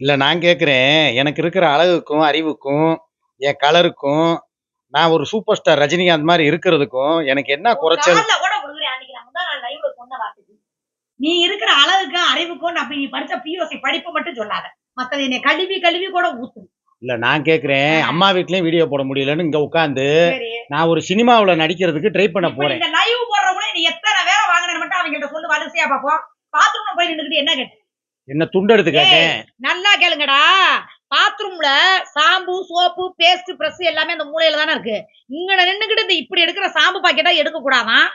இல்ல நான் கேக்குறேன். எனக்கு இருக்கிற அழகுக்கும் அறிவுக்கும் என் கலருக்கும் நான் ஒரு சூப்பர் ஸ்டார் ரஜினிகாந்த் மாதிரி இருக்கிறதுக்கும் எனக்கு என்ன குறைச்சல்? கால்ல கூட விழுகிறேன் அன்னைக்கு நான் முந்தா நாள் லைவ்ல சொன்ன வார்த்தைக்கு. நீ இருக்கிற அளவுக்கும் அறிவுக்கும் நான் நீ படிச்ச பியூசி படிப்பு மட்டும் சொல்லாத. மத்தது என்னை கழுவி கழுவி கூட ஊத்து இல்ல நான் கேக்குறேன். அம்மா வீட்லயும் வீடியோ போட முடியலன்னு இங்க உட்காந்து சரி. நான் ஒரு சினிமாவுல நடிக்கிறதுக்கு ட்ரை பண்ண இப்ப போறேன். இந்த லைவ் போடுறவங்களே நீ எத்தனை வேலை வாங்கினு மட்டும் அவங்க சொல்லு வரிசையா பாப்போம் பாத்ரூம்ல போய் நின்னுக்கிட்டு என்ன கேட்ட? என்ன துண்டெடுத்து கேட்டேன்? நல்லா கேளுங்கடா. பாத்ரூம்ல ஷாம்பு சோப்பு பேஸ்ட் பிரஷ் எல்லாமே அந்த மூலையில தானே இருக்கு. இங்க நின்னுக்கிட்டு இந்த இப்படி எடுக்கிற ஷாம்பு பாக்கெட்டா எடுக்க கூடாதான்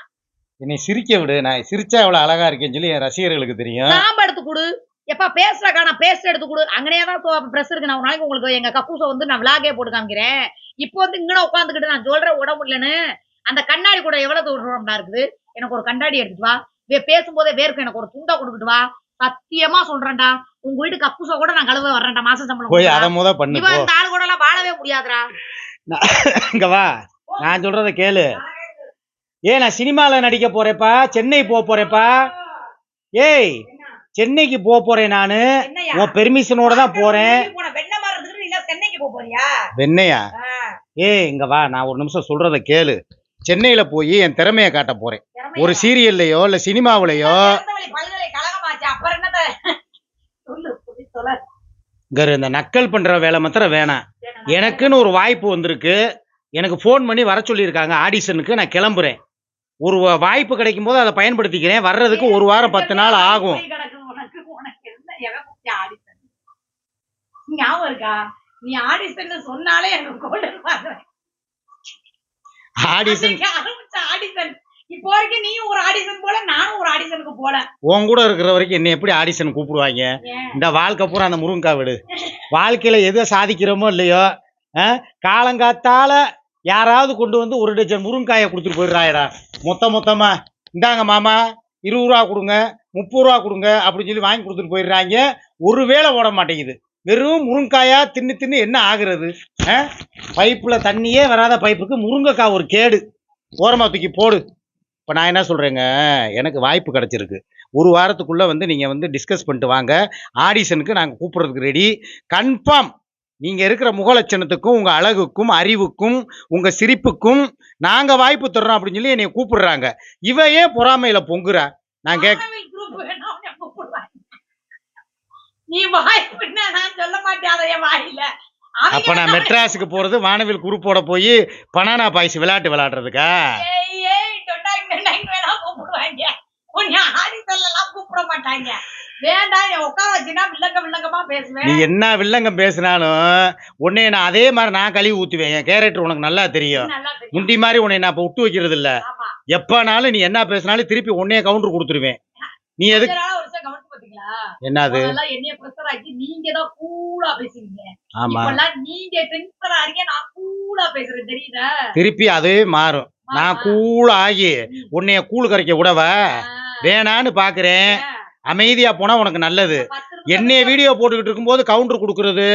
என்னை சிரிக்க விடு. நான் சிரிச்சா எவ்வளவு அழகா இருக்கேன்னு சொல்லி என் ரசிகர்களுக்கு தெரியும். ஷாம்பு எடுத்து கொடு. எப்பா பேஸ்ட காணா பேஸ்ட் எடுத்து கொடு. அங்கனே தான் பிரஸ் இருக்கு. நான் ஒரு நாளைக்கு உங்களுக்கு எங்க கக்கூச வந்து நான் விளாகே போட்டு காமிக்கிறேன். இப்போ வந்து இங்கன உட்காந்துக்கிட்டு நான் சொல்றேன் உட முடியலன்னு அந்த கண்ணாடி கூட எவ்வளவு தூரம் இருக்குது? எனக்கு ஒரு கண்ணாடி எடுத்துட்டு வா. வே- பேசும்போதே வேர்க்கும் எனக்கு ஒரு துண்டா கொடுத்துட்டு வா. சத்தியமா சொல்றேன்டா. உங்க வீட்டு கக்கூச கூட நான் கழுவ வர்றேன்டா மாச சம்பளம் போய். அதை முத பண்ணு இவன் இந்த ஆளு கூட எல்லாம் வாழவே முடியாதுடா. இங்க வா. நான் சொல்றத கேளு. ஏ நான் சினிமால நடிக்க போறேப்பா சென்னை போக போறேப்பா ஏய் சென்னைக்கு போக போறேன் நானு? உன் பெர்மிஷனோட தான் போறேன். போறியா? வெண்ணையா? ஏய் இங்க வா. நான் ஒரு நிமிஷம் சொல்றத கேளு. சென்னையில போய் என் திறமைய காட்ட போறேன்? ஒரு சீரியல்லையோ இல்ல சினிமாவுலயோ திறந்தவெளி பல்கலைக்கழகமாச்சு அப்புறம் என்னத்த சொல்லு சொல்லி சொல்ல இங்க இந்த நக்கல் பண்ற வேலை மாத்திரம் வேணாம். எனக்குன்னு ஒரு வாய்ப்பு வந்திருக்கு. எனக்கு ஃபோன் பண்ணி வர சொல்லியிருக்காங்க. ஆடிஷனுக்கு நான் கிளம்புறேன். ஒரு வாய்ப்பு கிடைக்கும் போது அதை பயன்படுத்திக்கிறேன். வர்றதுக்கு ஒரு வாரம் பத்து நாள் ஆகும். ஆடிஷன்? இப்போ வரைக்கும் நீயும் ஒரு ஆடிஷன் போல நானும் ஒரு ஆடிஷனுக்கு போல. உன் கூட இருக்கிற வரைக்கும் என்ன எப்படி ஆடிஷன் கூப்பிடுவாங்க? இந்த வாழ்க்கை பூரா அந்த முருங்கா விடு. வாழ்க்கையில எதை சாதிக்கிறோமோ இல்லையோ காலங்காத்தால யாராவது கொண்டு வந்து ஒரு டஜன் முருங்காயை கொடுத்துட்டு போயிடுறாயடா. மொத்த மொத்தமா இந்தாங்க மாமா இருபது ரூபா கொடுங்க முப்பது ரூபா கொடுங்க அப்படின்னு சொல்லி வாங்கி கொடுத்துட்டு போயிடுறாங்க. ஒரு வேளை ஓட மாட்டேங்குது. வெறும் முருங்காயா தின்னு தின்னு என்ன ஆகுறது? பைப்புல தண்ணியே வராத பைப்புக்கு முருங்கைக்காய் ஒரு கேடு. ஓரமா தூக்கி போடு. இப்போ நான் என்ன சொல்கிறேங்க எனக்கு வாய்ப்பு கிடைச்சிருக்கு. ஒரு வாரத்துக்குள்ளே வந்து நீங்கள் வந்து டிஸ்கஸ் பண்ணிட்டு வாங்க. ஆடிஷனுக்கு நாங்கள் கூப்பிட்றதுக்கு ரெடி கன்ஃபார்ம் நீங்கள் இருக்கிற முகலட்சணத்துக்கும் உங்கள் அழகுக்கும் அறிவுக்கும் உங்கள் சிரிப்புக்கும் நாங்கள் வாய்ப்பு தர்றோம் அப்படின்னு சொல்லி என்னை கூப்பிடுறாங்க. இவ ஏன் பொறாமையில் பொங்குறா? நான் கேக் நீ வாய் சொல்ல மாட்டேன் அதைய வாயில. அப்ப நான் மெட்ராஸுக்கு போறது வானவில் குரூப்போட போய் பனானா பாய்ஸ் விளையாட்டு விளையாடுறதுக்கா. நீ என்ன வில்லங்கம் பேசினாலும் உன்னை நான் அதே மாதிரி நான் கழுவி ஊத்துவேன். என் கேரக்டர் உனக்கு நல்லா தெரியும். முண்டி மாதிரி உன்னை நான் இப்ப விட்டு வைக்கிறது இல்ல. எப்பனாலும் நீ என்ன பேசினாலும் திருப்பி உன்னைய கவுண்டர் கொடுத்துருவேன். நீ எதுக்கு? என்னது முதல்ல என்னைய pressure ஆக்கி நீங்க தான் cool ஆ பேசுவீங்க. ஆமா இப்பெல்லாம் நீங்க tension ஆறீங்க, நான் cool ஆ பேசுறேன், தெரியுதா? திருப்பி அதுவே மாறும் நான். கூல் ஆகி. உன்னைய கூழ் கரைக்க விடவ வேணான்னு பாக்குறேன் அமைதியா போனா உனக்கு நல்லது என்னைய வீடியோ போட்டுக்கிட்டு இருக்கும்போது கவுண்டர் கொடுக்கறது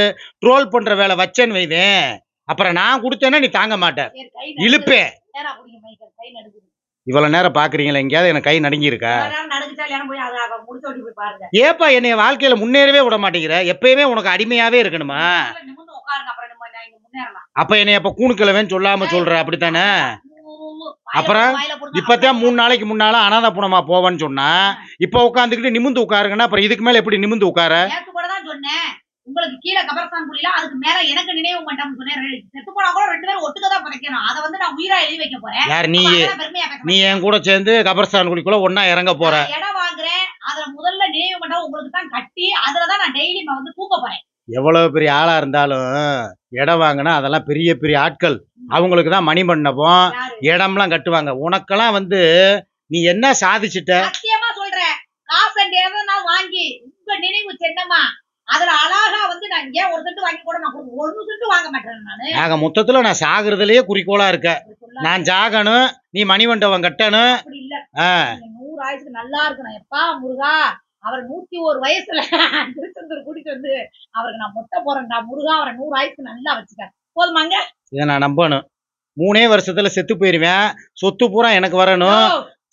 ட்ரோல் பண்ற வேலை வச்சேன்னு வைதேன் அப்புறம் நான் கொடுத்தேன்னா நீ தாங்க மாட்ட சரி, கை நடுங்குது. இழுப்பேன் இவ்வளவு நேரம் பாக்குறீங்களா? எங்கேயாவது எனக்கு கை நடுங்கி இருக்கா இவ்வளவு நேரம் நடுங்குச்சா இல்லையான்னு போய் அதை அவ முடிச்சு ஓட்டி போய் பாருங்க. ஏப்பா என்னைய வாழ்க்கையில முன்னேறவே விட மாட்டேங்கிற? எப்பயுமே உனக்கு அடிமையாவே இருக்கணுமா? அப்ப என்னைய அப்ப கூணுக்கிழவன் சொல்லாம சொல்ற அப்படித்தானே? அப்புறம் இப்பதான் மூணு நாளைக்கு முன்னால அனாதபுணமா போவேன்னு சொன்னா இப்ப உட்காந்துக்கிட்டு நிமிந்து உட்காருங்கன்னா அப்புறம் இதுக்கு மேல எப்படி நிமிந்து உட்கார? உங்களுக்கு கீழே கபரஸ்தான் புரியல அதுக்கு மேல எனக்கு நினைவு மண்டபம் சொன்னேன். செத்து போனா கூட ரெண்டு பேரும் ஒட்டுக்க தான் புதைக்கணும். அதை வந்து நான் உயிரா எழுதி வைக்க போறேன். யார் நீ? நீ. என் கூட சேர்ந்து கபர்ஸ்தான் குழிக்குள்ள ஒன்னா இறங்க போற. இடம் வாங்குறேன். அதுல முதல்ல நினைவு மண்டபம் உங்களுக்கு தான் கட்டி அதுலதான் நான் டெய்லி வந்து தூக்க போறேன். எவ்வளவு பெரிய ஆளா இருந்தாலும் இடம் வாங்கினா அதெல்லாம் பெரிய பெரிய ஆட்கள். அவங்களுக்கு தான் மணிமண்டபம். யாரு? இடம்லாம் கட்டுவாங்க. உனக்கெல்லாம் வந்து நீ என்ன சாதிச்சிட்ட? சத்தியமா சொல்றேன். காசு நான் வாங்கி உங்க நினைவு சின்னமா. அதுல அழகா வந்து நான் ஏன் ஒரு செட்டு வாங்கி கூட நான் ஒரு செட்டு வாங்க மாட்டேன் நானு. ஆக மொத்தத்துல நான் சாகுறதுலயே குறிக்கோளா இருக்க. நான் ஜாகணும் நீ மணிமண்டபம் கட்டணும். நூறு ஆயுசுக்கு நல்லா இருக்கணும். எப்பா முருகா அவர் நூத்தி ஒரு வயசுல திருச்செந்தூர் கூட்டிட்டு வந்து அவருக்கு நான் மொட்டை போறேன்டா முருகா அவரை நூறு ஆயுசுக்கு நல்லா வச்சுக்க. போதுமாங்க? இதை நான் நம்பணும். மூணே வருஷத்துல செத்து போயிருவேன். சொத்து பூரா எனக்கு வரணும்.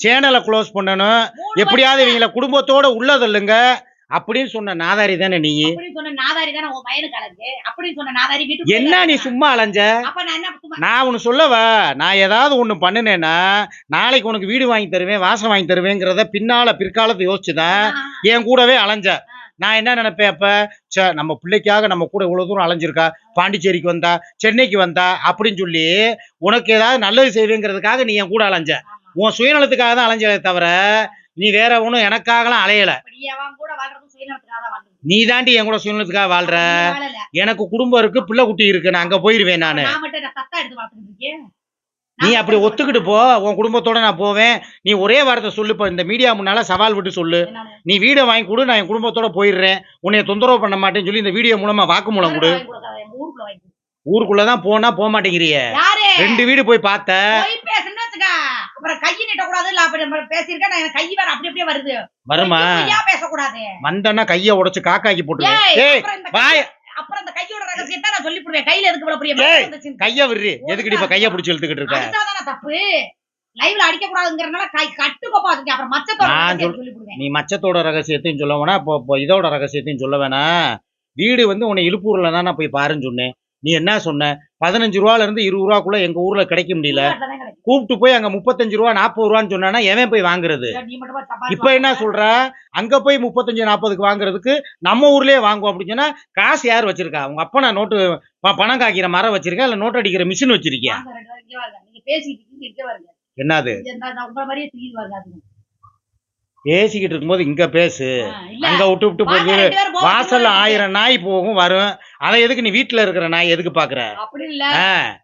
சேனலை க்ளோஸ் பண்ணணும். எப்படியாவது இவங்கள குடும்பத்தோட உள்ள தள்ளுங்க அப்படின்னு சொன்ன நாதாரி தானே நீ? என்ன நீ. சும்மா அலைஞ்ச? நான் ஒன்று சொல்லவா? நான் ஏதாவது ஒன்று பண்ணினேன்னா நாளைக்கு உனக்கு வீடு வாங்கி தருவேன் வாசம் வாங்கி தருவேங்கிறத பின்னால பிற்காலத்தை யோசிச்சுதான் என் கூடவே அலைஞ்ச. நான் என்ன நினைப்பேன் அப்ப? ச்சே நம்ம பிள்ளைக்காக நம்ம கூட இவ்வளவு தூரம் அலைஞ்சிருக்கா? பாண்டிச்சேரிக்கு வந்தா சென்னைக்கு வந்தா அப்படின்னு சொல்லி உனக்கு ஏதாவது நல்லது செய்வேங்கிறதுக்காக நீ என் கூட அலைஞ்ச. உன் சுயநலத்துக்காக தான் அலைஞ்சலே தவிர நீ வேற ஒன்றும் எனக்காகலாம் அலையல. நீ தாண்டி என் கூட சுயநலத்துக்காக வாழ்ற. எனக்கு குடும்பம் இருக்கு பிள்ளை குட்டி இருக்கு நான் அங்க போயிருவேன் நானு. நீ அப்படி ஒத்துக்கிட்டு போ உன் குடும்பத்தோட நான் போவேன். நீ ஒரே வார்த்தை சொல்லு இப்போ இந்த மீடியா முன்னால சவால் விட்டு சொல்லு? நீ வீடை வாங்கி கொடு நான் என் குடும்பத்தோட போயிடுறேன். உன்னைய தொந்தரவு பண்ண மாட்டேன்னு சொல்லி இந்த வீடியோ மூலமா ஊருக்குள்ள வாங்கி கொடு. ஊருக்குள்ளதான் போனா போக மாட்டேங்கிறிய. ரெண்டு வீடு போய் பார்த்த. அப்புறம் கை நீட்ட கூடாது இல்ல அப்படி பேசியிருக்கேன் நான் கை வேற அப்படி அப்படியே வருது. வருமா? பேசக்கூடாது. வந்தன்னா கைய உடைச்சு காக்காக்கி போட்டுருவேன். அப்புறம் இந்த கையோட ரகசியத்தை நான் சொல்லி போடுவேன் கையில எதுக்கு இவ்வளவு பெரிய. கைய விடுறி. எதுக்குடி இப்ப கைய பிடிச்சி இழுத்துக்கிட்டு இருக்க? தப்பு? லைவ்ல அடிக்க கூடாதுங்கிறனால கை கட்டுக்கோப்பா அதுக்கு அப்புறம் மச்சத்தோட நீ மச்சத்தோட ரகசியத்தையும் சொல்ல வேணா இப்போ இதோட ரகசியத்தையும் சொல்ல வேணாம். வீடு வந்து உன்னை இழுப்பூர்ல தான் நான் போய் பாருன்னு சொன்னேன். நீ என்ன சொன்ன? பதினஞ்சு ரூபால இருந்து இருபது ரூபாக்குள்ள எங்க ஊர்ல கிடைக்க முடியல. கூப்பிட்டு போய் அங்க முப்பத்தஞ்சு ரூபா நாற்பது ரூபான்னு சொன்னானா எவன் போய் வாங்குறது? இப்ப என்ன சொல்ற? அங்க போய் முப்பத்தஞ்சு நாற்பதுக்கு வாங்குறதுக்கு நம்ம ஊர்லயே வாங்குவோம் அப்படின்னு சொன்னா காசு யார் வச்சிருக்கா? உங்க அப்பா நான் நோட்டு பணம் காய்க்கிற மரம் வச்சிருக்கேன் இல்ல நோட்டு அடிக்கிற மிஷின் வச்சிருக்கியா. என்னது? பேசிக்கிட்டு இருக்கும்போது இங்க பேசு. அங்க விட்டு விட்டு போகுது வாசல்ல. ஆயிரம் நாய் போகும் வரும். அதை எதுக்கு நீ வீட்டுல இருக்கிற நாய் எதுக்கு பாக்குற? அப்படி இல்ல.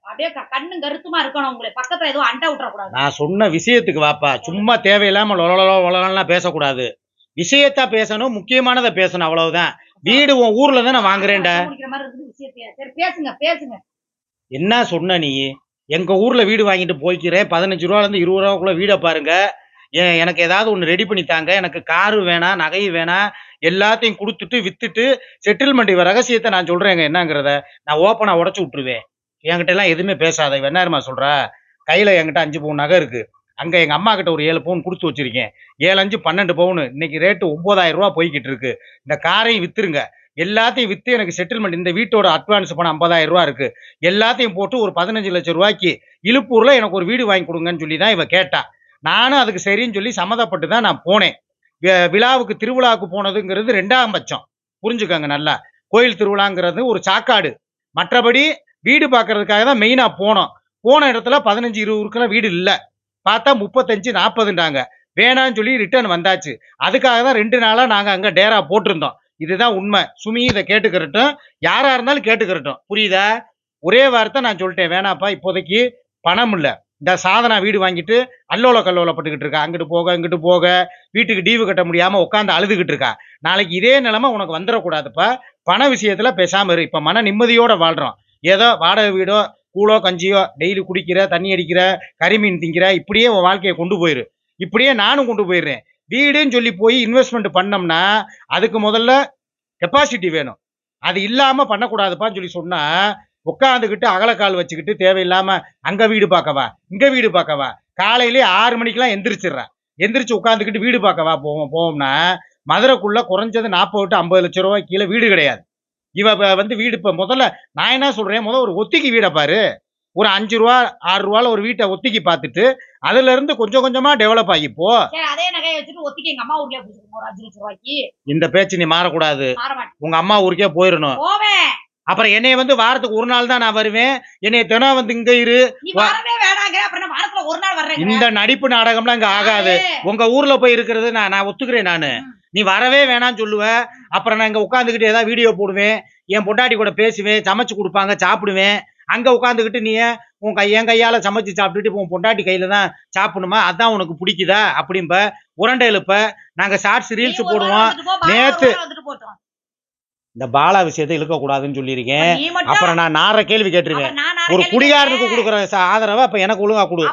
அப்படியே க- கண்ணும் கருத்துமா இருக்கணும் உங்களை. பக்கத்துல எதுவும் அண்டை விட்டுற கூடாது நான் சொன்ன விஷயத்துக்கு வாப்பா. சும்மா தேவையில்லாம லொலலோ வளலாம் பேசக்கூடாது. விஷயத்தா பேசணும் முக்கியமானதை பேசணும் அவ்வளவுதான். வீடு உன் ஊர்ல தான் நான் வாங்குறேன்டா பேசுங்க பேசுங்க. என்ன சொன்ன நீ? எங்க ஊர்ல வீடு வாங்கிட்டு போய்க்கிறேன். பதினஞ்சு ரூபால இருந்து இருபது ரூபாக்குள்ள வீடை பாருங்க. ஏன் எனக்கு ஏதாவது ஒன்று ரெடி பண்ணி தாங்க எனக்கு காரு வேணாம் நகை வேணாம் எல்லாத்தையும் கொடுத்துட்டு வித்துட்டு செட்டில்மெண்ட் இவ ரகசியத்தை நான் சொல்றேங்க என்னங்கிறத நான் ஓப்பனா உடச்சு விட்டுருவேன். என்கிட்ட எல்லாம் எதுவுமே பேசாத இவ என்ன சொல்றா? கையில என்கிட்ட அஞ்சு பவுன் நகை இருக்கு. அங்க எங்க அம்மா கிட்ட ஒரு ஏழு பவுன் கொடுத்து வச்சிருக்கேன். ஏழு அஞ்சு பன்னெண்டு பவுன். இன்னைக்கு ரேட்டு ஒன்பதாயிரம் ரூபா போய்கிட்டு இருக்கு. இந்த காரையும் வித்துருங்க. எல்லாத்தையும் விற்று எனக்கு செட்டில்மெண்ட் இந்த வீட்டோட அட்வான்ஸ் பணம் ஐம்பதாயிரம் ரூபா இருக்கு. எல்லாத்தையும் போட்டு ஒரு பதினஞ்சு லட்சம் ரூபாய்க்கு இழுப்பூர்ல எனக்கு ஒரு வீடு வாங்கி கொடுங்கன்னு சொல்லி தான் இவ கேட்டா. நானும் அதுக்கு சரின்னு சொல்லி சம்மதப்பட்டு தான் நான் போனேன். விழாவுக்கு திருவிழாவுக்கு போனதுங்கிறது ரெண்டாம் பட்சம். புரிஞ்சுக்கோங்க நல்லா. கோயில் திருவிழாங்கிறது ஒரு சாக்காடு. மற்றபடி வீடு பார்க்கறதுக்காக தான் மெயினாக போனோம். போன இடத்துல பதினஞ்சு இருபதுக்குலாம் வீடு இல்லை. பார்த்தா முப்பத்தஞ்சு நாற்பதுன்றாங்க வேணான்னு சொல்லி ரிட்டர்ன் வந்தாச்சு. அதுக்காக தான் ரெண்டு நாளாக நாங்கள் அங்கே டேரா போட்டிருந்தோம். இதுதான் உண்மை. சுமி இதை கேட்டுக்கிறட்டும். யாராக இருந்தாலும் கேட்டுக்கிறட்டும். புரியுதா? ஒரே வார்த்தை நான் சொல்லிட்டேன். வேணாப்பா இப்போதைக்கு பணம் இல்லை. இந்த சாதனா வீடு வாங்கிட்டு அல்லோல கல்லோலப்பட்டுக்கிட்டு இருக்கா. அங்கிட்டு போக இங்கிட்டு போக வீட்டுக்கு டீவு கட்ட முடியாமல் உட்காந்து அழுதுகிட்டு இருக்கா. நாளைக்கு இதே நிலமை உனக்கு வந்துடக்கூடாதுப்பா பண விஷயத்தில் பேசாமல் இரு. இப்போ மன நிம்மதியோடு வாழ்கிறோம் ஏதோ வாடகை வீடோ கூழோ கஞ்சியோ டெய்லி குடிக்கிற தண்ணி அடிக்கிற கறிமீன் திங்கிற இப்படியே உன் வாழ்க்கையை கொண்டு போயிரு. இப்படியே நானும் கொண்டு போயிடுறேன். வீடுன்னு சொல்லி போய் இன்வெஸ்ட்மெண்ட் பண்ணோம்னா அதுக்கு முதல்ல கெப்பாசிட்டி வேணும். அது இல்லாமல் பண்ணக்கூடாதுப்பான்னு சொல்லி சொன்னால் உட்காந்துக்கிட்டு அகலக்கால் வச்சுக்கிட்டு தேவையில்லாம அங்க வீடு பார்க்கவா இங்க வீடு பார்க்கவா காலையிலே ஆறு மணிக்கெல்லாம் எந்திரிச்சிடுறேன் எந்திரிச்சு உட்காந்துக்கிட்டு வீடு பார்க்கவா போவோம் போவோம்னா மதுரைக்குள்ள குறைஞ்சது நாற்பது டு ஐம்பது லட்சம் ரூபாய் கீழே வீடு கிடையாது. இவ வந்து வீடு இப்ப முதல்ல நான் என்ன சொல்றேன் முதல்ல ஒரு ஒத்திக்கு வீடை பாரு. ஒரு அஞ்சு ரூபா ஆறு ரூபால ஒரு வீட்டை ஒத்திக்கி பார்த்துட்டு அதுல இருந்து கொஞ்சம் கொஞ்சமா டெவலப் ஆகி போ. அதே நகையை வச்சுட்டு ஒத்திக்கு எங்க அம்மா ரூபாய்க்கு. இந்த பேச்சு நீ மாறக்கூடாது. உங்க அம்மா ஊருக்கே போயிடணும் போவேன். அப்புறம் என்னைய வந்து வாரத்துக்கு ஒரு நாள் தான் நான் வருவேன். என்னைய தினம் வந்து இங்க இரு. இந்த நடிப்பு நாடகம்லாம் இங்க ஆகாது. உங்க ஊர்ல போய் இருக்கிறது நான் நான் ஒத்துக்கிறேன் நானு. நீ வரவே வேணாம்னு சொல்லுவ. அப்புறம் நான் இங்க உட்காந்துக்கிட்டு ஏதாவது வீடியோ போடுவேன். என் பொண்டாட்டி கூட பேசுவேன். சமைச்சு கொடுப்பாங்க சாப்பிடுவேன். அங்க உட்காந்துக்கிட்டு நீ உன் கை என் கையால சமைச்சு சாப்பிட்டுட்டு உன் பொண்டாட்டி கையில தான் சாப்பிடணுமா? அதான் உனக்கு பிடிக்குதா? அப்படிம்ப உரண்டை எழுப்ப நாங்க ஷார்ட்ஸ் ரீல்ஸ் போடுவோம். நேத்து- இந்த பாலா விஷயத்தை இழுக்க கூடாதுன்னு சொல்லியிருக்கேன் அப்புறம் நான் நார கேள்வி நாலு ஒரு குடிகாரனுக்கு. கொடுக்குற ஆதரவை அப்ப எனக்கு ஒழுங்கா கொடு.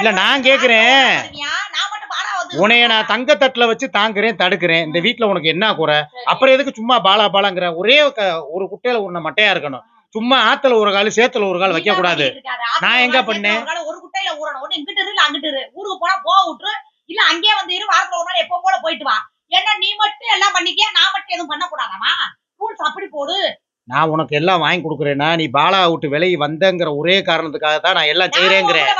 இல்ல, நான் கேக்குறேன். வருவியா? நான் நான் தங்கத்தட்டுல வச்சு தாங்குறேன் தடுக்கிறேன். இந்த வீட்ல உனக்கு என்ன குறை. அப்புறம் எதுக்கு சும்மா பாலா பாலாங்கிற ஒரே ஒரு குட்டையில உன்ன மட்டையா இருக்கணும். சும்மா ஆத்துல ஒரு கால் சேத்துல ஒரு கால் வைக்க கூடாது. நான் எங்க பண்ணேன்? ஒரு குட்டையில ஊறணும். ஒண்ணு இங்கிட்டு இரு அங்கிட்டு ஊருக்கு போனா போக விட்டுரு இல்ல அங்கேயே வந்து இரு வாரத்துல ஒரு நாள் எப்பவும் போல போயிட்டு வா. ஏன்னா நீ மட்டும் மட்டும் எதுவும் பண்ணக்கூடாதாமா ரூல்ஸ் அப்படி போடு. நான் உனக்கு எல்லாம் வாங்கி கொடுக்குறேன்னா நீ பாலா விட்டு விலகி வந்தங்கிற ஒரே காரணத்துக்காக தான் நான் எல்லாம் செய்யறேங்கிறேன்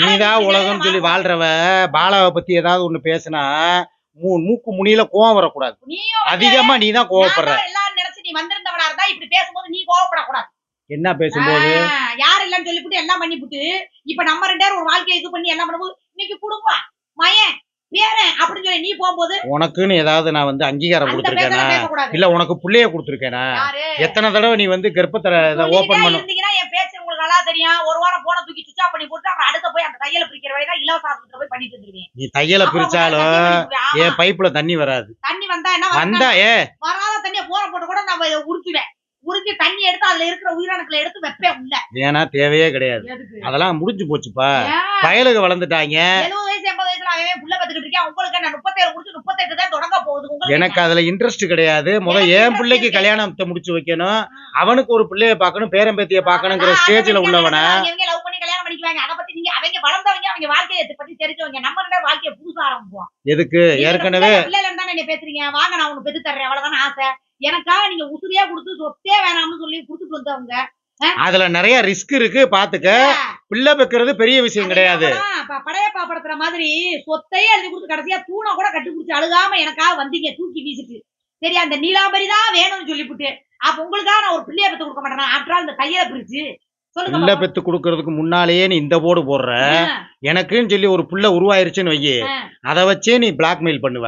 நீதான் உலகம் சொல்லி வாழ்றவ பாலாவை பத்தி ஏதாவது ஒண்ணு பேசினா மூக்கு முனியில கோவம் வரக்கூடாது. அதிகமா நீ தான் கோவப்படுற. நீ வந்திருந்தவனா இருந்தா இப்படி பேசும்போது நீ கோவப்படக்கூடாது. என்ன பேசும்போது? யார் இல்லைன்னு சொல்லிவிட்டு எல்லாம் பண்ணிவிட்டு இப்ப நம்ம ரெண்டு பேரும் ஒரு வாழ்க்கையை இது பண்ணி எல்லாம் பண்ணும்போது இன்னைக்கு குடும்பம். மயன் பேரன் அப்படின்னு சொல்லி நீ போகும்போது உனக்குன்னு ஏதாவது நான் வந்து அங்கீகாரம் கொடுத்துருக்கேனா? இல்ல உனக்கு புள்ளைய கொடுத்துருக்கேனா? எத்தனை தடவை நீ வந்து கர்ப்பத்தை இதை ஓபன் பண்ணு? என் பேச்சு உங்களுக்கு நல்லா தெரியும். ஒரு வாரம் போன தூக்கி ஆஃப் பண்ணி போட்டு அப்புறம் அடுத்த போய் அந்த தையல பிரிக்கிற வரை தான் இலவச ஆஸ்பத்திரி போய் பண்ணிட்டு இருந்தீங்க நீ தையலை பிரிச்சாலும் என் பைப்புல தண்ணி வராது. தண்ணி வந்தா என்ன வந்தா ஏ. வராத தண்ணிய போற போட்டு கூட நம்ம இதை உருட்டுவேன். உறிஞ்சி தண்ணி எடுத்து அதுல இருக்கிற உயிரணுக்களை எடுத்து வைப்பேன் உள்ள. ஏன்னா தேவையே கிடையாது. அதெல்லாம் முடிஞ்சு போச்சுப்பா? பயலுக வளர்ந்துட்டாங்க. எழுபது வயசு எண்பது வயசுல அவன் புள்ள கத்துக்கிட்டு இருக்கேன்? உங்களுக்கு என்ன முப்பத்தேழு முடிச்சு முப்பத்தெட்டு தான் தொடங்க போகுது எனக்கு அதுல இன்ட்ரெஸ்ட் கிடையாது. முத எனக்கு என் பிள்ளைக்கு. கல்யாணத்தை முடிச்சு வைக்கணும்? அவனுக்கு ஒரு பிள்ளைய பார்க்கணும் பேரம்பேத்திய பார்க்கணுங்கிற ஸ்டேஜ்ல உள்ளவன? லவ் பண்ணி கல்யாணம் பண்ணிக்குவாங்க. அதை பத்தி நீங்க அவங்க வளர்ந்தவங்க அவங்க வாழ்க்கையை பத்தி தெரிஞ்சவங்க. நம்ம ரெண்டு வாழ்க்கையை புதுசா ஆரம்பிப்போம். எதுக்கு? ஏற்கனவே பிள்ளை- பிள்ளைல இருந்தா நீங்க பேசுறீங்க? வாங்க நான் உனக்கு பெத்து தர்றேன் அவ்வளவுதானே ஆசை? எனக்காக நீங்க உசுரியா கொடுத்து சொத்தே வேணாம்னு சொல்லி கொடுத்துட்டு வந்தவங்க அதுல நிறைய ரிஸ்க் இருக்கு பாத்துக்க. பிள்ளை பெக்கிறது பெரிய விஷயம் கிடையாது. படையப்பா படுத்துற மாதிரி சொத்தையே எழுதி கொடுத்து கடைசியா தூணை கூட கட்டி பிடிச்சி அழுகாம எனக்காக வந்தீங்க தூக்கி வீசிட்டு. சரி அந்த நீலாம்பரி தான் வேணும்னு சொல்லிவிட்டு அப்ப உங்களுக்காக நான் ஒரு பிள்ளைய பெத்து கொடுக்க மாட்டேன்? ஆற்றால் இந்த கையில பிரிச்சு. பிள்ளை. பெத்து கொடுக்கறதுக்கு முன்னாலேயே நீ இந்த போர்டு போடுற. எனக்குன்னு சொல்லி ஒரு புள்ள உருவாயிருச்சுன்னு வையி. அதை வச்சே நீ பிளாக்மெயில் பண்ணுவ.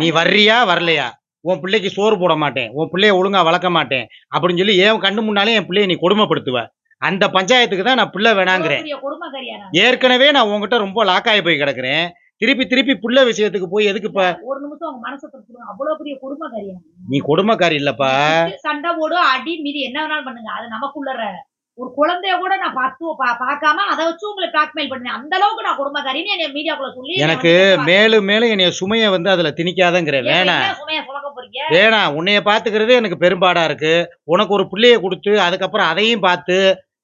நீ. வர்றியா வரலையா? உன் பிள்ளைக்கு சோறு போட மாட்டேன். உன் பிள்ளைய ஒழுங்கா வளர்க்க மாட்டேன். அப்படின்னு சொல்லி என் கண்ணு முன்னாலே என் பிள்ளைய நீ கொடுமைப்படுத்துவ. அந்த பஞ்சாயத்துக்கு தான் நான் பிள்ளை வேணாங்கிறேன். ஏற்கனவே நான் உன்கிட்ட ரொம்ப லாக்காயி போய் கிடக்குறேன். திருப்பி திருப்பி புள்ள விஷயத்துக்கு போய் எதுக்கு இப்ப? ஒரு நிமிஷம் மனசை அவ்வளவு பெரிய கொடுமைக்காரியா நான். நீ கொடுமைக்காரி இல்லப்பா. சண்டை போடும் அடி மீறி என்ன வேணாலும் பண்ணுங்க. அது நமக்குள்ளற. ஒரு குழந்தைய கூட நான் பார்த்து பார்க்காம அதை வச்சு உங்களை பிளாக்மெயில் பண்ணேன் அந்த அளவுக்கு நான் குடும்பக்காரின்னு என்னை மீடியாக்குள்ள சொல்லி எனக்கு. மேலும் மேலும் என்னைய சுமைய வந்து அதுல திணிக்காதங்கிற வேணாம் சுமையை சுமக்க போறீங்க? வேணாம் உன்னைய பாத்துக்கிறதே எனக்கு பெரும்பாடா இருக்கு. உனக்கு ஒரு பிள்ளைய கொடுத்து அதுக்கப்புறம் அதையும் பார்த்து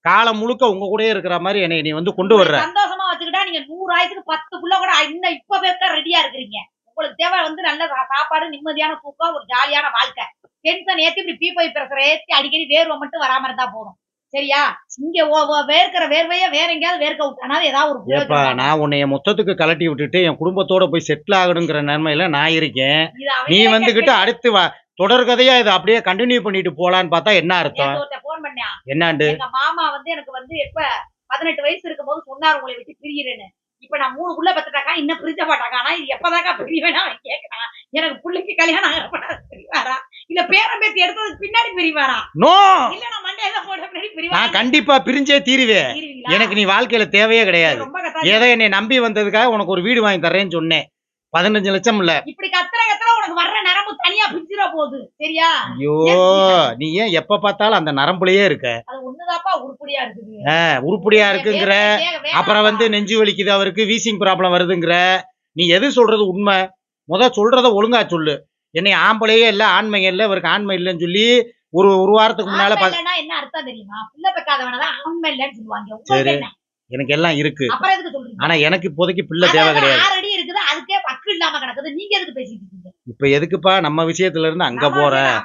காலம் முழுக்க உங்க கூடயே இருக்கிற மாதிரி என்னை நீ வந்து கொண்டு வர்ற. சந்தோஷமா வச்சுக்கிட்டா நீங்க நூறு ஆயிரத்துக்கு பத்து புள்ள கூட இன்னும் இப்ப பேக்க ரெடியா இருக்கிறீங்க. உங்களுக்கு தேவை வந்து நல்ல சாப்பாடு நிம்மதியான தூக்கம் ஒரு ஜாலியான வாழ்க்கை. டென்ஷன் ஏத்தி இப்படி பீப்பை பிரஷர் ஏத்தி அடிக்கடி வேர்வை மட்டும் வராம இருந்தா போதும். சரியா? இங்க வேர்க்கிற வேர்வைய வேற எங்கேயாவது வேர்க்க விட்டானாலும் ஏதாவது ஒரு ஏப்பா நான் உன்னைய மொத்தத்துக்கு கலட்டி விட்டுட்டு என் குடும்பத்தோட போய் செட்டில் ஆகணுங்கிற நிலைமையில நான் இருக்கேன். நீ வந்துகிட்டு அடுத்து வா. தொடர்கதையா இதை அப்படியே கண்டினியூ பண்ணிட்டு போலான்னு பார்த்தா என்ன அர்த்தம்? phone பண்ணான். என்னாண்டு? எங்க மாமா வந்து எனக்கு வந்து எப்ப பதினெட்டு வயசு இருக்கும்போது சொன்னாரு உங்களை விட்டு பிரியறேன்னு. இப்ப நான் மூணு புள்ள பத்துட்டாக்கா இன்னும் பிரிஞ்ச மாட்டாக்கா. ஆனா இது எப்பதாக்கா பிரிவேனா அவன் எனக்கு புள்ளைக்கு கல்யாணம் ஆகப்படாது பிரிவாரா? இல்ல பேரம் பேத்தி எடுத்ததுக்கு பின்னாடி பிரிவாரா? நோ! இல்ல பின்னாடி நான் கண்டிப்பா பிரிஞ்சே தீருவேன்? எனக்கு நீ வாழ்க்கையில தேவையே கிடையாது. ஏதோ என்னை நம்பி வந்ததுக்காக உனக்கு ஒரு வீடு வாங்கி தரேன்னு சொன்னேன். பதினஞ்சு லட்சம் இல்ல. இப்படி கத்துற கத்துற உனக்கு வர்ற நரம்பு தனியா பிரிஞ்சிட போகுது. சரியா? ஐயோ நீ ஏன் எப்ப பார்த்தாலும் அந்த நரம்புலயே இருக்க? உருப்படியா இருக்குது ஆ, உருப்படியா இருக்குங்கிற. அப்புறம் வந்து நெஞ்சு வலிக்குது அவருக்கு வீசிங் ப்ராப்ளம் வருதுங்கிற. நீ எது சொல்றது உண்மை? முத சொல்றத ஒழுங்கா சொல்லு. என்னை ஆம்பளையே இல்ல ஆண்மையே இல்ல இவருக்கு ஆண்மை இல்லைன்னு சொல்லி ஒரு ஒரு வாரத்துக்கு முன்னால என்ன அர்த்தம் தெரியுமா? பிள்ளை பெக்காதவனதான் ஆண்மை இல்லைன்னு சொல்லுவாங்க. சரி. எனக்கு எல்லாம் இருக்கு. ஆனா எனக்கு இப்போதைக்கு பிள்ளை தேவை கிடையாது. இருக்குது. அதுக்கே பக்கு இல்லாம கிடக்குது. நீங்க எதுக்கு பேசிட்டு இருக்கீங்க? இப்ப எதுக்குப்பா? நம்ம விஷயத்துல இருந்து அங்க போற.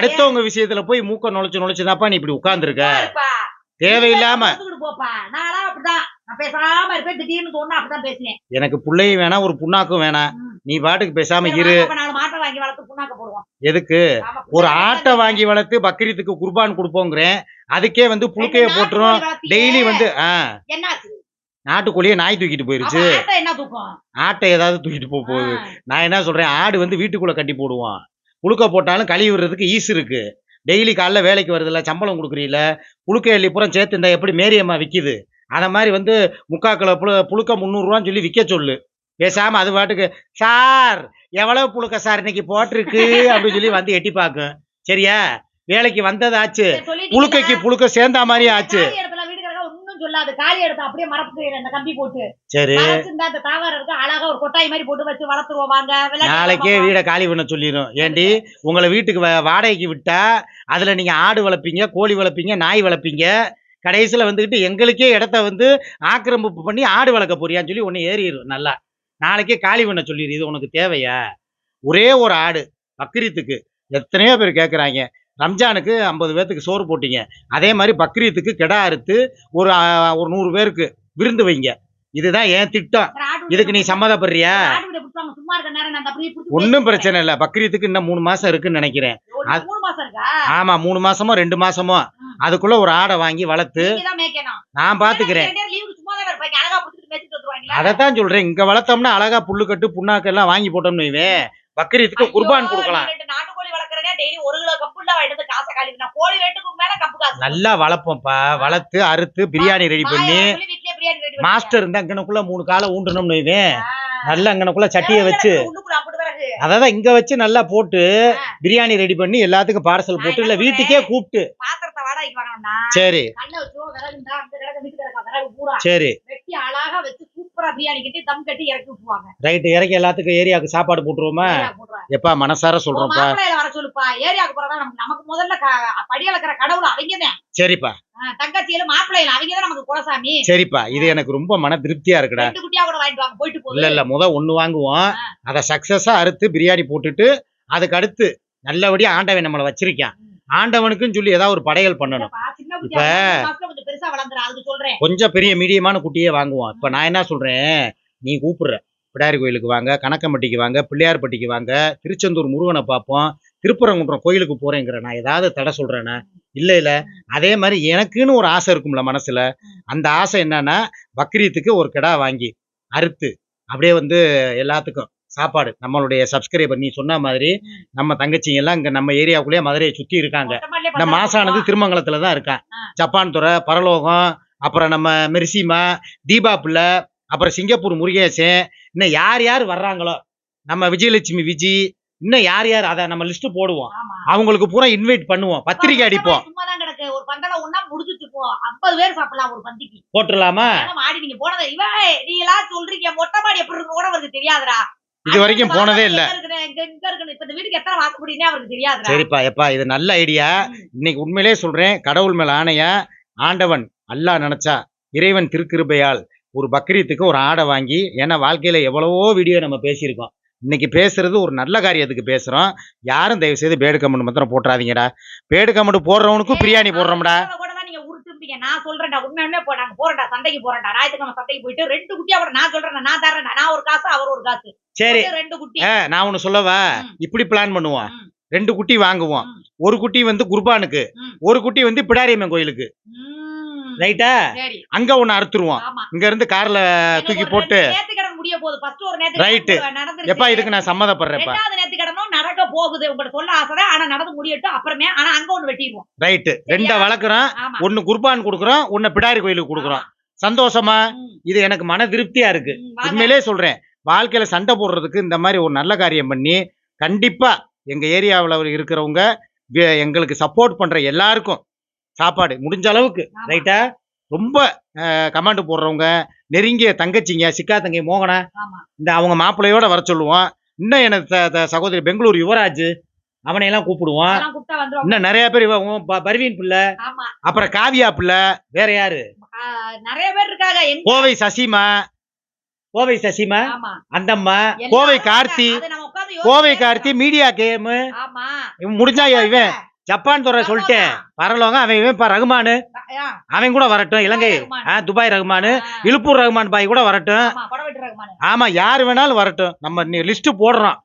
அடுத்தவங்க விஷயத்துல போய் மூக்க நுழைச்சு நுழைச்சுதாப்பா நீ இப்படி உட்கார்ந்துருக்க. தேவையில்லாம. எனக்கு புள்ளையும் வேணாம் ஒரு புண்ணாக்கும் வேணாம். நீ பாட்டுக்கு பேசாம இரு. எதுக்கு? ஒரு ஆட்டை வாங்கி வளர்த்து பக்ரீத்துக்கு குர்பான் கொடுப்போங்கிறேன். அதுக்கே வந்து புழுக்கைய போட்டுரும். டெய்லி வந்து நாட்டுக்கோழியை நாய் தூக்கிட்டு போயிருச்சு. ஆட்டை ஏதாவது தூக்கிட்டு போக போகுது. நான் என்ன சொல்றேன்? ஆடு வந்து வீட்டுக்குள்ள கட்டி போடுவான். புழுக்க போட்டாலும் கழுவி விடுறதுக்கு ஈஸ் இருக்கு. டெய்லி காலைல வேலைக்கு வருதுல்ல சம்பளம் கொடுக்குறீல புழுக்க பூரா சேர்த்து இந்த எப்படி மேரியம்மா விக்குது? அத மாதிரி வந்து முக்கா கிலோ புழு புழுக்க முந்நூறுரூவான்னு சொல்லி விற்க சொல்லு. பேசாம அது பாட்டுக்கு சார் எவ்வளவு புழுக்க சார் இன்னைக்கு போட்டிருக்கு? அப்படின்னு சொல்லி வந்து எட்டி பார்க்கும். சரியா? வேலைக்கு வந்ததாச்சு. சரி, சொல்லிட்டீங்களா? புழுக்கைக்கு புழுக்க சேர்ந்தா மாதிரி ஆச்சு. சொல்லாது. காலி இடத்த அப்படியே மரப்பு அந்த கம்பி போட்டு. சரி. அந்த தாவரம் இருக்கு அழகா ஒரு கொட்டாய் மாதிரி போட்டு வச்சு வளர்த்துருவோம் வாங்க. நாளைக்கே. வீடை காலி பண்ண சொல்லிடும் ஏண்டி? உங்களை வீட்டுக்கு வாடகைக்கு விட்டா அதுல நீங்க ஆடு வளர்ப்பீங்க கோழி வளர்ப்பீங்க நாய் வளர்ப்பீங்க. கடைசியில் வந்துக்கிட்டு எங்களுக்கே இடத்த வந்து ஆக்கிரமிப்பு பண்ணி ஆடு வளர்க்க போறியான்னு சொல்லி ஒன்று ஏறிடும் நல்லா. நாளைக்கே காலி பண்ண சொல்லிடு இது உனக்கு தேவையா? ஒரே ஒரு ஆடு பக்ரீத்துக்கு. எத்தனையோ பேர் கேட்குறாங்க ரம்ஜானுக்கு ஐம்பது பேர்த்துக்கு சோறு போட்டீங்க. அதே மாதிரி பக்ரீத்துக்கு கிடா அறுத்து ஒரு ஒரு நூறு பேருக்கு விருந்து வைங்க. இதுதான் என் திட்டம். இதுக்கு நீ சம்மதப்படுறியா? ஒன்றும். பிரச்சனை இல்லை. பக்ரீத்துக்கு இன்னும் மூணு மாசம் இருக்குன்னு நினைக்கிறேன். ஆமா மூணு மாசமோ ரெண்டு மாசமோ. அதுக்குள்ள ஒரு ஆடை வாங்கி வளர்த்து. நான் பாத்துக்கிறேன். அதைத்தான் சொல்றேன். இங்க வளர்த்தோம்னா அழகா புல்லுக்கட்டு புண்ணாக்கு எல்லாம் வாங்கி போட்டோம்னு வைவேன் பக்ரீத்துக்கு குர்பான் கொடுக்கலாம். நல்லா வளர்ப்போம்ப்பா. வளர்த்து அறுத்து பிரியாணி ரெடி பண்ணி. மாஸ்டர் இருந்தா இங்கனக்குள்ள மூணு காலை ஊண்டணும்னு வைவேன் ஆ. நல்லா இங்கனக்குள்ள சட்டியை வச்சு. அதான் இங்க வச்சு நல்லா போட்டு பிரியாணி ரெடி பண்ணி எல்லாத்துக்கும் பார்சல் போட்டு இல்ல வீட்டுக்கே கூப்பிட்டு. சரி. பூரா சரி. வெட்டி அழகா வச்சு சூப்பரா பிரியாணி கட்டி தம் கட்டி இறக்கி விட்டுருவாங்க. ரைட்டு இறக்கி எல்லாத்துக்கும் ஏரியாவுக்கு சாப்பாடு போட்டுருவோமா. எப்பா மனசார சொல்றோம்ப்பா. மாப்பிள்ளையில வர சொல்லுப்பா. ஏரியாவுக்கு போறதா நமக்கு நமக்கு முதல்ல படி அளக்கிற கடவுள் அவங்கதான் சரிப்பா. தங்கச்சியில மாப்பிள்ளையில அவங்கதான் நமக்கு குலசாமி. சரிப்பா. இது எனக்கு ரொம்ப மன திருப்தியா இருக்குடா. ரெண்டு குட்டியா கூட வாங்கிட்டு வாங்க போயிட்டு இல்ல போகுது. இல்ல முத ஒண்ணு வாங்குவோம். அதை சக்சஸா அறுத்து பிரியாணி போட்டுட்டு அதுக்கு அடுத்து நல்லபடியா ஆண்டவன் நம்மளை வச்சிருக்கான். ஆண்டவனுக்குன்னு சொல்லி ஏதாவது ஒரு படையல் பண்ணணும். இப்ப- கொஞ்சம் பெரிய மீடியமான குட்டியே வாங்குவோம். இப்ப நான் என்ன சொல்றேன்? நீ கூப்பிடுற. பிடாரி கோயிலுக்கு வாங்க கணக்கம்பட்டிக்கு வாங்க பிள்ளையார்பட்டிக்கு வாங்க திருச்செந்தூர் முருகனை பார்ப்போம் திருப்பரங்குன்றம் கோயிலுக்கு போறேங்கிற நான் ஏதாவது தடை சொல்றேனா? இல்ல இல்ல. அதே மாதிரி எனக்குன்னு ஒரு ஆசை இருக்கும்ல மனசுல. அந்த ஆசை என்னன்னா பக்ரீத்துக்கு ஒரு கிடா வாங்கி அறுத்து அப்படியே வந்து எல்லாத்துக்கும் சாப்பாடு. நம்மளுடைய சப்ஸ்கிரைபர் நீ சொன்ன மாதிரி நம்ம தங்கச்சிங்க எல்லாம் இங்க நம்ம ஏரியாவுக்குள்ளேயே மதுரையை சுத்தி இருக்காங்க. இந்த மாசானது. திருமங்கலத்துல தான் இருக்கான். ஜப்பான் துறை பரலோகம் அப்புறம் நம்ம மெர்சிமா தீபா பிள்ளை அப்புறம் சிங்கப்பூர் முருகேசன் இன்னும் யார் யார் வர்றாங்களோ நம்ம விஜயலட்சுமி விஜி இன்னும் யார் யார் அதை நம்ம லிஸ்ட் போடுவோம். அவங்களுக்கு பூரா இன்வைட் பண்ணுவோம். பத்திரிக்கை அடிப்போம். ஒரு பந்தல ஒண்ணா முடிச்சுட்டு போ. ஐம்பது பேர் சாப்பிடலாம் ஒரு பந்திக்கு. போட்டுடலாமா? ஏன்னா மாடி நீங்க போனது இவ நீங்களா சொல்றீங்க. மொட்டை மாடி எப்படி இருக்கு கூட அவருக்கு தெரியாதுடா. இது வரைக்கும் போனதே இல்ல. சரிப்பா எப்பா இது நல்ல ஐடியா. இன்னைக்கு உண்மையிலே சொல்றேன் கடவுள் மேல ஆணையா ஆண்டவன் அல்லாஹ் நினைச்சா இறைவன் திருக்கிருபையால் ஒரு பக்ரீத்துக்கு ஒரு ஆடை வாங்கி ஏன்னா வாழ்க்கையில எவ்வளவோ வீடியோ நம்ம பேசியிருக்கோம். இன்னைக்கு பேசுறது ஒரு நல்ல காரியத்துக்கு பேசுறோம். யாரும் தயவு செய்து பேடு கமெண்ட் மாத்திரம் போட்டுறாதீங்கடா. பேடு கமெண்ட் போடுறவனுக்கும் பிரியாணி போடுறோம்டா. சொல்றத கூட தான் நீங்க உருட்டுப்பீங்க நான் சொல்றேன்டா உண்மையுமே போ நாங்க போறேன்டா சந்தைக்கு போறேன்டா ஞாயிற்றுக்கிழமை சந்தைக்கு போயிட்டு ரெண்டு குட்டியா கூட நான் சொல்றேன் நான் தரேன்டா நான் ஒரு காசு அவர் ஒரு காசு. சரி. ரெண்டு குட்டி. நான் ஒண்ணு சொல்லவா. இப்படி பிளான் பண்ணுவோம். ரெண்டு குட்டி வாங்குவோம். ஒரு குட்டி வந்து குர்பானுக்கு. ஒரு குட்டி வந்து பிடாரியம்மன் கோயிலுக்கு. ரைட்டா? அங்க ஒண்ணு அறுத்துருவோம். இங்க இருந்து கார்ல தூக்கி போட்டு. நடந்துருச்சு. எப்பா இதுக்கு நான் சம்மதப்படுறேன்ப்பா. நடக்க போகுது உங்களுக்கு சொல்ல ஆசைதான். ஆனா நடந்து முடியட்டும் அப்புறமே ஆனா அங்க ஒண்ணு வெட்டிடுவோம். ரைட்டு ரெண்ட வளர்க்குறோம் ஆமா. ஒன்னு குர்பான் கொடுக்குறோம் ஒன்னு பிடாரி கோயிலுக்கு கொடுக்குறோம். சந்தோஷமா. இது எனக்கு மன திருப்தியா இருக்கு. ம், வாங்க. உண்மையிலே சொல்றேன் வாழ்க்கையில சண்டை போடுறதுக்கு இந்த மாதிரி ஒரு நல்ல காரியம் பண்ணி கண்டிப்பா எங்க ஏரியாவில் இருக்கிறவங்க வே- எங்களுக்கு சப்போர்ட் பண்ற எல்லாருக்கும் சாப்பாடு முடிஞ்ச அளவுக்கு. ஆமா. ரைட்டா ரொம்ப கமாண்ட் போடுறவங்க நெருங்கிய தங்கச்சிங்க சிக்கா தங்கை மோகனா ஆமா. இந்த அவங்க மாப்பிள்ளையோட வர சொல்லுவோம். இன்னும் எனக்கு சகோதரி பெங்களூர் யுவராஜ் அவனையெல்லாம் கூப்பிடுவோம் வந்துருவாங்க. இன்னும் நிறைய பேர் இவ- உன் ப- பர்வீன் பிள்ளை அப்புறம் காவியா பிள்ளை வேற யாரு? நிறைய பேர் இருக்காங்க. கோவை சசிமா கோவை சசிமா அந்தம்மா Kovai. Karthi Kovai Karthi media game. இவன் முடிஞ்சா இவன் ஜப்பான் துறை சொல்லிட்டேன். பரலோங்க அவன் இவன் இப்ப ரகுமானு. அவன் கூட வரட்டும். இலங்கை. ஆ, துபாய் ரகுமானு. இழுப்பூர் ரகுமான் பாய் கூட வரட்டும். ஆமா யார் வேணாலும் வரட்டும். நம்ம லிஸ்ட் போடுறோம்.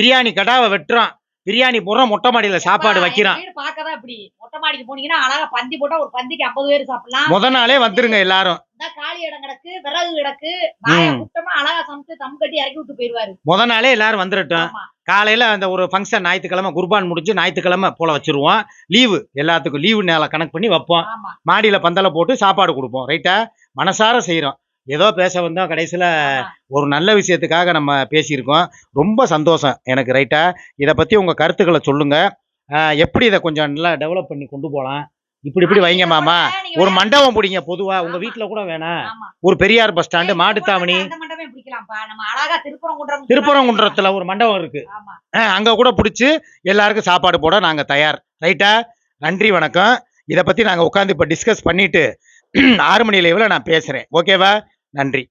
பிரியாணி கடாவை வெட்டுறோம். பிரியாணி போடுறோம் மொட்டை மாடியில சாப்பாடு வீடு பார்க்கதான் இப்படி. மொட்டை மாடிக்கு போனீங்கன்னா அழகா பந்தி போட்டா ஒரு பந்திக்கு ஐம்பது பேர் சாப்பிடலாம். முத நாளே வந்துருங்க எல்லாரும். காலி இடம் கிடக்கு விறகு கிடக்கு. கூட்டமா அழகா சமைச்சு தம் கட்டி இறக்கி விட்டு போயிருவாரு முத நாளே எல்லாரும் வந்துடட்டும் காலையில அந்த ஒரு ஃபங்க்ஷன் ஞாயிற்றுக்கிழமை குர்பான் முடிஞ்சு ஞாயிற்றுக்கிழமை போல வச்சிருவோம். லீவு எல்லாத்துக்கும் லீவு நேரம் கணக்கு பண்ணி வைப்போம். மாடியில பந்தல போட்டு சாப்பாடு கொடுப்போம். ரைட்டா மனசார செய்றோம். ஏதோ பேச வந்தோம் கடைசியில. ஒரு நல்ல விஷயத்துக்காக நம்ம பேசியிருக்கோம். ரொம்ப சந்தோஷம் எனக்கு ரைட்டா. இதை பத்தி உங்க கருத்துக்களை சொல்லுங்க. ஆஹ் எப்படி இதை கொஞ்சம் நல்லா டெவலப் பண்ணி கொண்டு போலாம் இப்படி இப்படி வைங்க மாமா. ஒரு மண்டபம் பிடிங்க பொதுவா. உங்க. வீட்டுல கூட வேணாம். ஒரு பெரியார் பஸ் ஸ்டாண்டு மாட்டுத்தாவணி. திருப்பரங்குன்றத்துல ஒரு மண்டபம் இருக்கு. அங்க கூட பிடிச்சி எல்லாருக்கும் சாப்பாடு போட நாங்க தயார். ரைட்டா? நன்றி வணக்கம். இதை பத்தி நாங்க உட்காந்து இப்ப டிஸ்கஸ் பண்ணிட்டு ஆறு மணி லைவ்ல நான் பேசுறேன். ஓகேவா? நன்றி.